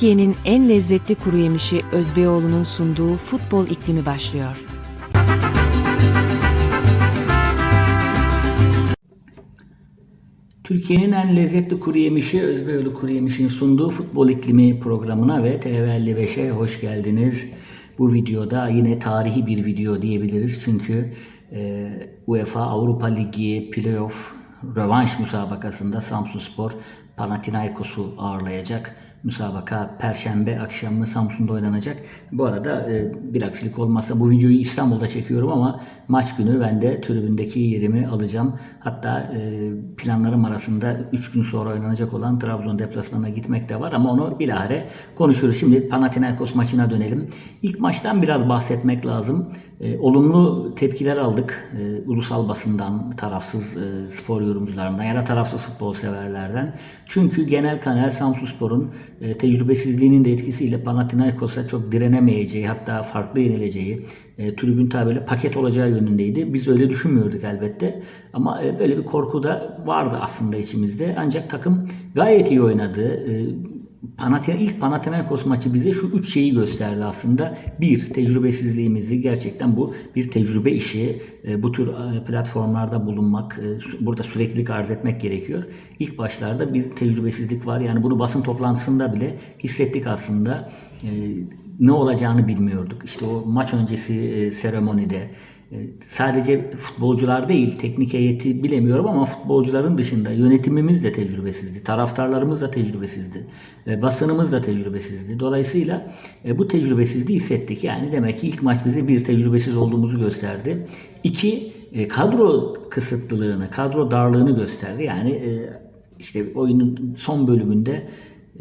Türkiye'nin en lezzetli kuru yemişi Özbeyoğlu'nun sunduğu futbol iklimi başlıyor. Türkiye'nin en lezzetli kuru yemişi Özbeyoğlu Kuru Yemiş'in sunduğu futbol iklimi programına ve TV55'e hoş geldiniz. Bu videoda yine tarihi bir video diyebiliriz çünkü e, UEFA Avrupa Ligi Playoff rövanş müsabakasında Samsunspor Panathinaikos'u ağırlayacak. Müsabaka Perşembe akşamı Samsun'da oynanacak. Bu arada e, bir aksilik olmazsa bu videoyu İstanbul'da çekiyorum ama maç günü ben de tribündeki yerimi alacağım. Hatta e, planlarım arasında 3 gün sonra oynanacak olan Trabzon deplasmanına gitmek de var ama onu bilahare konuşuruz. Şimdi Panathinaikos maçına dönelim. İlk maçtan biraz bahsetmek lazım. E, olumlu tepkiler aldık e, ulusal basından, tarafsız e, spor yorumcularından ya da tarafsız futbol severlerden. Çünkü genel kanal Samsunspor'un e, tecrübesizliğinin de etkisiyle Panathinaikos'a çok direnemeyeceği hatta farklı yenileceği e, tribün tabiriyle paket olacağı yönündeydi. Biz öyle düşünmüyorduk elbette. Ama e, böyle bir korku da vardı aslında içimizde. Ancak takım gayet iyi oynadı. E, Panathina, ilk Panathinaikos maçı bize şu üç şeyi gösterdi aslında. Bir, tecrübesizliğimizi gerçekten bu bir tecrübe işi. E, bu tür e, platformlarda bulunmak, e, burada süreklilik arz etmek gerekiyor. İlk başlarda bir tecrübesizlik var. Yani bunu basın toplantısında bile hissettik aslında. Ne olacağını bilmiyorduk. İşte o maç öncesi seremonide sadece futbolcular değil, teknik heyeti bilemiyorum ama futbolcuların dışında yönetimimiz de tecrübesizdi, taraftarlarımız da tecrübesizdi, e, basınımız da tecrübesizdi. Dolayısıyla e, bu tecrübesizliği hissettik. Yani demek ki ilk maç bize bir tecrübesiz olduğumuzu gösterdi. İki, e, kadro kısıtlılığını, kadro darlığını gösterdi. Yani e, işte oyunun son bölümünde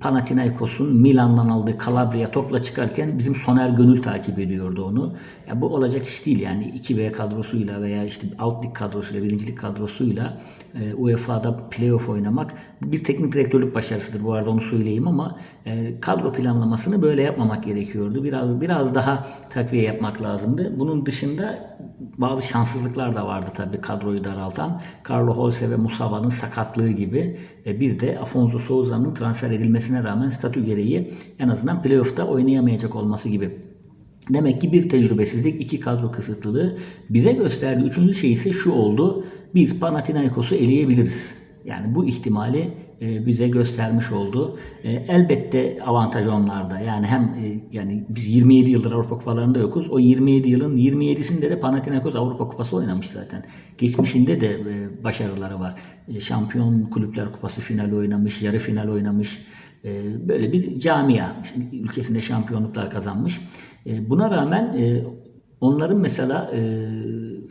Panathinaikos'un Milan'dan aldığı Calabria topla çıkarken bizim Soner Gönül takip ediyordu onu. Ya bu olacak iş değil yani 2B kadrosuyla veya işte alt lig kadrosuyla, birincilik kadrosuyla e, UEFA'da playoff oynamak bir teknik direktörlük başarısıdır bu arada onu söyleyeyim ama e, kadro planlamasını böyle yapmamak gerekiyordu. Biraz biraz daha takviye yapmak lazımdı. Bunun dışında bazı şanssızlıklar da vardı tabii kadroyu daraltan. Carlo Holse ve Musaba'nın sakatlığı gibi. E, bir de Afonso Souza'nın transfer edilmesine rağmen statü gereği en azından playoff'ta oynayamayacak olması gibi. Demek ki bir tecrübesizlik, iki kadro kısıtlılığı bize gösterdi. Üçüncü şey ise şu oldu. Biz Panathinaikos'u eleyebiliriz. Yani bu ihtimali e, bize göstermiş oldu. E, elbette avantaj onlarda. Yani hem e, yani biz 27 yıldır Avrupa Kupalarında yokuz. O 27 yılın 27'sinde de Panathinaikos Avrupa Kupası oynamış zaten. Geçmişinde de başarıları var. Şampiyon Kulüpler Kupası finali oynamış, yarı final oynamış. E, böyle bir camia. İşte ülkesinde şampiyonluklar kazanmış. E, buna rağmen e, onların mesela e,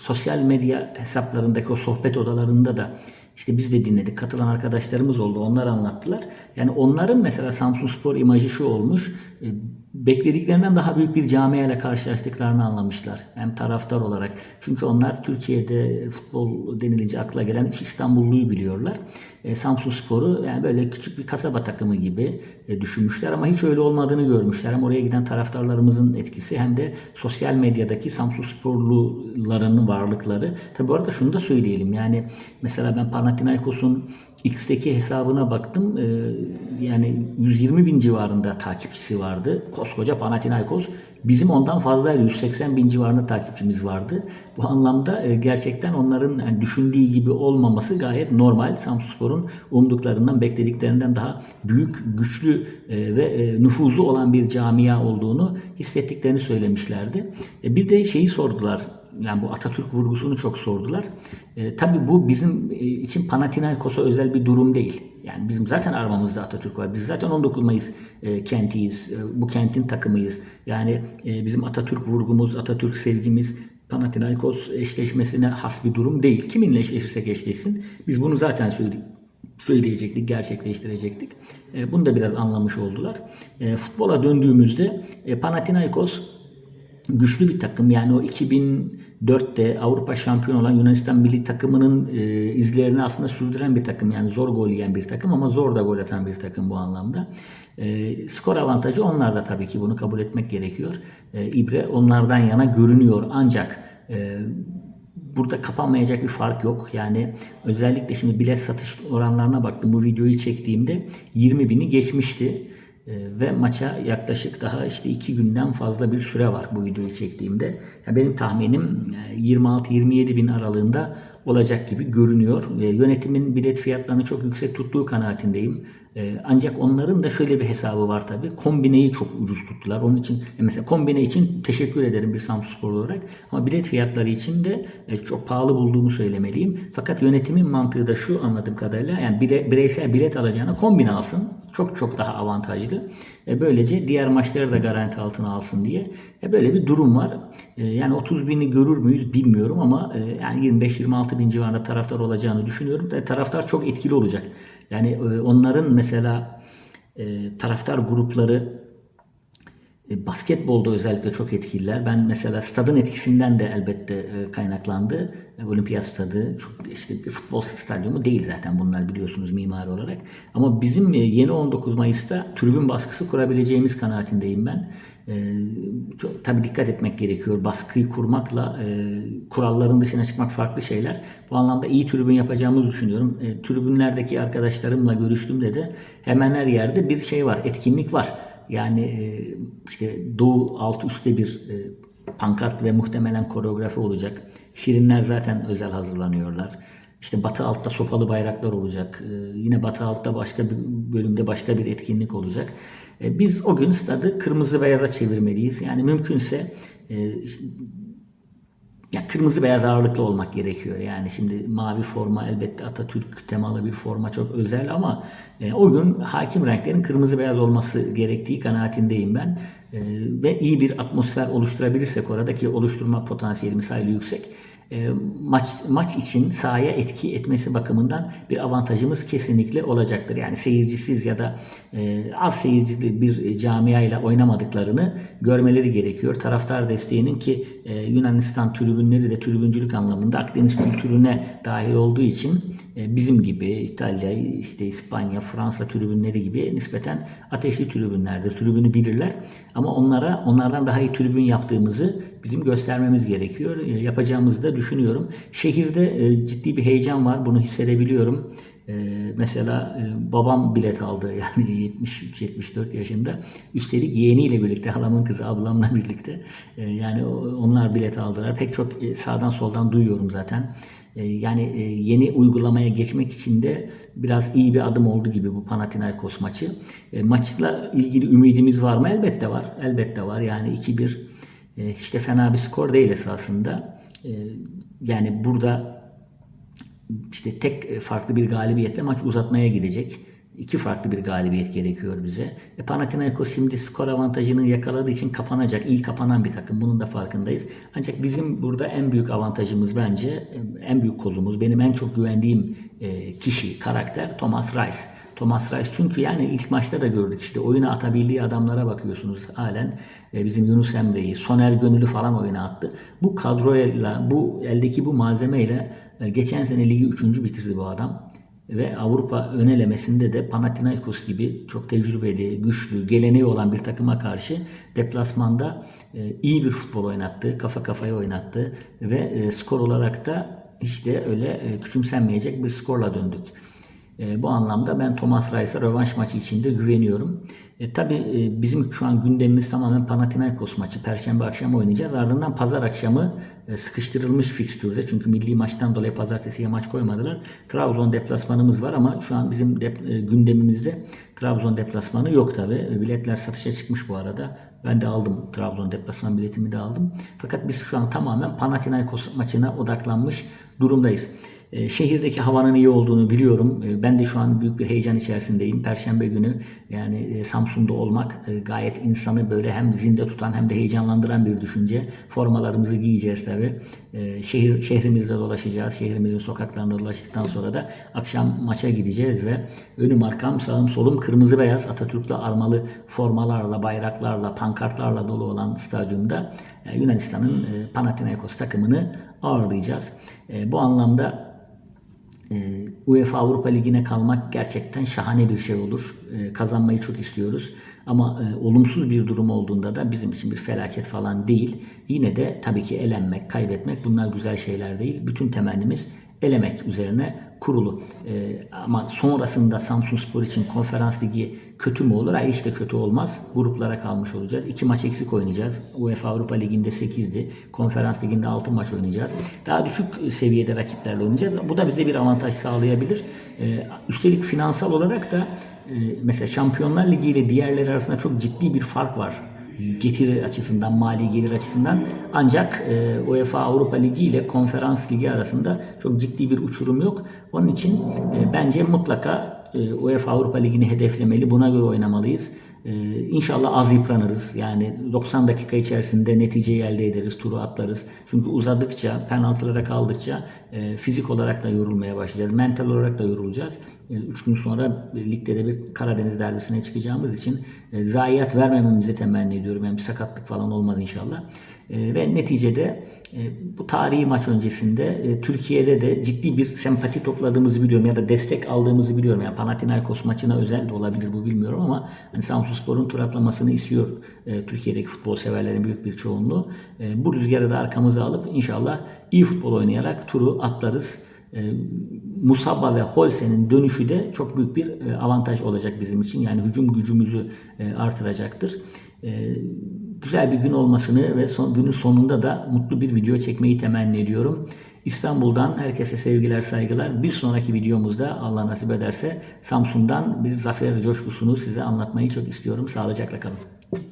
sosyal medya hesaplarındaki o sohbet odalarında da işte biz de dinledik. Katılan arkadaşlarımız oldu. Onlar anlattılar. Yani onların mesela Samsun Spor imajı şu olmuş. E, Beklediklerinden daha büyük bir camiayla karşılaştıklarını anlamışlar. Hem taraftar olarak. Çünkü onlar Türkiye'de futbol denilince akla gelen üç İstanbulluyu biliyorlar. E, Samsun Spor'u yani böyle küçük bir kasaba takımı gibi e, düşünmüşler ama hiç öyle olmadığını görmüşler. Hem oraya giden taraftarlarımızın etkisi hem de sosyal medyadaki Samsun Sporluların varlıkları. Tabi bu arada şunu da söyleyelim. Yani mesela ben Panathinaikos'un X'teki hesabına baktım. Ee, yani 120 bin civarında takipçisi vardı. Koskoca Panathinaikos. Bizim ondan fazlaydı. 180 bin civarında takipçimiz vardı. Bu anlamda e, gerçekten onların düşündüğü gibi olmaması gayet normal. Samsunspor'un umduklarından, beklediklerinden daha büyük, güçlü e, ve e, nüfuzu olan bir camia olduğunu hissettiklerini söylemişlerdi. E, bir de şeyi sordular yani bu Atatürk vurgusunu çok sordular. E, tabii bu bizim e, için Panathinaikos'a özel bir durum değil. Yani bizim zaten armamızda Atatürk var. Biz zaten 19 Mayıs e, kentiyiz. E, bu kentin takımıyız. Yani e, bizim Atatürk vurgumuz, Atatürk sevgimiz Panathinaikos eşleşmesine has bir durum değil. Kiminle eşleşirsek eşleşsin. Biz bunu zaten söyledik söyleyecektik, gerçekleştirecektik. E, bunu da biraz anlamış oldular. E, futbola döndüğümüzde Panathinaikos güçlü bir takım. Yani o 2004'te Avrupa şampiyonu olan Yunanistan milli takımının e, izlerini aslında sürdüren bir takım. Yani zor gol yiyen bir takım ama zor da gol atan bir takım bu anlamda. E, skor avantajı onlarda tabii ki bunu kabul etmek gerekiyor. E, İbre onlardan yana görünüyor ancak e, burada kapanmayacak bir fark yok. Yani özellikle şimdi bilet satış oranlarına baktım. Bu videoyu çektiğimde 20 bini geçmişti. E, ve maça yaklaşık daha işte iki günden fazla bir süre var bu videoyu çektiğimde. Ya benim tahminim e, 26-27 bin aralığında olacak gibi görünüyor. E, yönetimin bilet fiyatlarını çok yüksek tuttuğu kanaatindeyim. E, ancak onların da şöyle bir hesabı var tabii. Kombineyi çok ucuz tuttular. Onun için e, mesela kombine için teşekkür ederim bir Samsunspor olarak. Ama bilet fiyatları için de e, çok pahalı bulduğumu söylemeliyim. Fakat yönetimin mantığı da şu anladığım kadarıyla yani bire, bireysel bilet alacağına kombine alsın. Çok çok daha avantajlı. E, böylece diğer maçları da garanti altına alsın diye. E, böyle bir durum var. E, yani 30 bini görür müyüz bilmiyorum ama e, yani 25-26 bin civarında taraftar olacağını düşünüyorum. E, taraftar çok etkili olacak. Yani e, onların mesela e, taraftar grupları e, Basketbolda özellikle çok etkililer. Ben mesela stadın etkisinden de elbette e, kaynaklandı. Olimpiyat stadı çok işte futbol stadyumu değil zaten bunlar biliyorsunuz mimari olarak. Ama bizim yeni 19 Mayıs'ta tribün baskısı kurabileceğimiz kanaatindeyim ben. E, çok, tabii dikkat etmek gerekiyor. Baskıyı kurmakla e, kuralların dışına çıkmak farklı şeyler. Bu anlamda iyi tribün yapacağımızı düşünüyorum. E, tribünlerdeki arkadaşlarımla görüştüğümde de hemen her yerde bir şey var, etkinlik var. Yani e, işte Doğu alt üstte bir e, pankart ve muhtemelen koreografi olacak. Şirinler zaten özel hazırlanıyorlar. İşte Batı altta sopalı bayraklar olacak. E, Yine Batı altta başka bir bölümde başka bir etkinlik olacak. E, Biz o gün stadı kırmızı beyaza çevirmeliyiz. Yani mümkünse e, işte ya kırmızı beyaz ağırlıklı olmak gerekiyor. Yani şimdi mavi forma elbette Atatürk temalı bir forma çok özel ama e, o gün hakim renklerin kırmızı beyaz olması gerektiği kanaatindeyim ben. E, ve iyi bir atmosfer oluşturabilirsek orada ki oluşturma potansiyelimiz hayli yüksek. E, maç maç için sahaya etki etmesi bakımından bir avantajımız kesinlikle olacaktır. Yani seyircisiz ya da e, az seyircili bir camiayla oynamadıklarını görmeleri gerekiyor. Taraftar desteğinin ki e, Yunanistan tribünleri de tribüncülük anlamında Akdeniz kültürüne dahil olduğu için e, bizim gibi İtalya, işte İspanya, Fransa tribünleri gibi nispeten ateşli tribünlerdir. Tribünü bilirler. Ama onlara onlardan daha iyi tribün yaptığımızı bizim göstermemiz gerekiyor. E, yapacağımızı da düşünüyorum. Şehirde e, ciddi bir heyecan var. Bunu hissedebiliyorum. E, mesela babam bilet aldı yani 73-74 yaşında. Üstelik yeğeniyle birlikte, halamın kızı ablamla birlikte. Yani onlar bilet aldılar. Pek çok sağdan soldan duyuyorum zaten. Yani yeni uygulamaya geçmek için de biraz iyi bir adım oldu gibi bu Panathinaikos maçı. Maçla ilgili ümidimiz var mı? Elbette var. Elbette var. Yani 2-1 e, hiç de fena bir skor değil esasında. E, Yani burada işte tek farklı bir galibiyetle maç uzatmaya gidecek. İki farklı bir galibiyet gerekiyor bize. E, Panathinaikos şimdi skor avantajını yakaladığı için kapanacak. iyi kapanan bir takım. Bunun da farkındayız. Ancak bizim burada en büyük avantajımız bence, e, en büyük kozumuz, benim en çok güvendiğim e, kişi, karakter Thomas Rice. Thomas Rice çünkü yani ilk maçta da gördük işte oyuna atabildiği adamlara bakıyorsunuz halen E, bizim Yunus Emre'yi, Soner Gönül'ü falan oyuna attı. Bu kadroyla, bu eldeki bu malzemeyle e, geçen sene ligi 3. bitirdi bu adam. Ve Avrupa önelemesinde de Panathinaikos gibi çok tecrübeli, güçlü, geleneği olan bir takıma karşı deplasmanda e, iyi bir futbol oynattı, kafa kafaya oynattı ve skor olarak da de öyle küçümsenmeyecek bir skorla döndük. E, bu anlamda ben Thomas Rice'a rövanş maçı içinde güveniyorum. E, tabii e, bizim şu an gündemimiz tamamen Panathinaikos maçı. Perşembe akşamı oynayacağız. Ardından pazar akşamı e, sıkıştırılmış fikstürde. Çünkü milli maçtan dolayı pazartesiye maç koymadılar. Trabzon deplasmanımız var ama şu an bizim dep- e, gündemimizde Trabzon deplasmanı yok tabii. E, Biletler satışa çıkmış bu arada. Ben de aldım Trabzon deplasman biletimi de aldım. Fakat biz şu an tamamen Panathinaikos maçına odaklanmış durumdayız. E, Şehirdeki havanın iyi olduğunu biliyorum. E, Ben de şu an büyük bir heyecan içerisindeyim. Perşembe günü yani e, Samsun'da olmak gayet insanı böyle hem zinde tutan hem de heyecanlandıran bir düşünce. Formalarımızı giyeceğiz tabii. E, Şehir şehrimizde dolaşacağız. Şehrimizin sokaklarında dolaştıktan sonra da akşam maça gideceğiz ve önüm arkam sağım solum kırmızı beyaz Atatürk'le armalı formalarla, bayraklarla, pankartlarla dolu olan stadyumda Yunanistan'ın Panathinaikos takımını ağırlayacağız. Bu anlamda ee, UEFA Avrupa Ligi'ne kalmak gerçekten şahane bir şey olur. Ee, Kazanmayı çok istiyoruz. Ama e, olumsuz bir durum olduğunda da bizim için bir felaket falan değil. Yine de tabii ki elenmek, kaybetmek bunlar güzel şeyler değil. Bütün temennimiz elemek üzerine kurulu. E, ama sonrasında Samsun Spor için konferans ligi kötü mü olur? Hayır de kötü olmaz. Gruplara kalmış olacağız. İki maç eksik oynayacağız. UEFA Avrupa Ligi'nde 8'di. Konferans Ligi'nde 6 maç oynayacağız. Daha düşük seviyede rakiplerle oynayacağız. Bu da bize bir avantaj sağlayabilir. E, üstelik finansal olarak da e, mesela Şampiyonlar Ligi ile diğerleri arasında çok ciddi bir fark var getiri açısından, mali gelir açısından ancak e, UEFA Avrupa Ligi ile Konferans Ligi arasında çok ciddi bir uçurum yok. Onun için e, bence mutlaka e, UEFA Avrupa Ligi'ni hedeflemeli, buna göre oynamalıyız. E, inşallah az yıpranırız. Yani 90 dakika içerisinde neticeyi elde ederiz, turu atlarız. Çünkü uzadıkça, penaltılara kaldıkça e, fizik olarak da yorulmaya başlayacağız. Mental olarak da yorulacağız. 3 gün sonra ligde de bir Karadeniz derbisine çıkacağımız için e, zayiat vermememizi temenni ediyorum. Yani bir sakatlık falan olmaz inşallah. E, ve neticede e, bu tarihi maç öncesinde e, Türkiye'de de ciddi bir sempati topladığımızı biliyorum ya da destek aldığımızı biliyorum. Yani Panathinaikos maçına özel de olabilir bu bilmiyorum ama hani Samsunspor'un tur atlamasını istiyor e, Türkiye'deki futbol severlerin büyük bir çoğunluğu. E, bu rüzgarı da arkamıza alıp inşallah iyi futbol oynayarak turu atlarız. E, Musabba ve Holse'nin dönüşü de çok büyük bir e, avantaj olacak bizim için. Yani hücum gücümüzü e, artıracaktır. E, güzel bir gün olmasını ve son, günün sonunda da mutlu bir video çekmeyi temenni ediyorum. İstanbul'dan herkese sevgiler saygılar. Bir sonraki videomuzda Allah nasip ederse Samsun'dan bir zafer coşkusunu size anlatmayı çok istiyorum. Sağlıcakla kalın.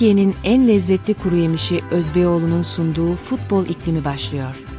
Türkiye'nin en lezzetli kuru yemişi Özbeyoğlu'nun sunduğu futbol iklimi başlıyor.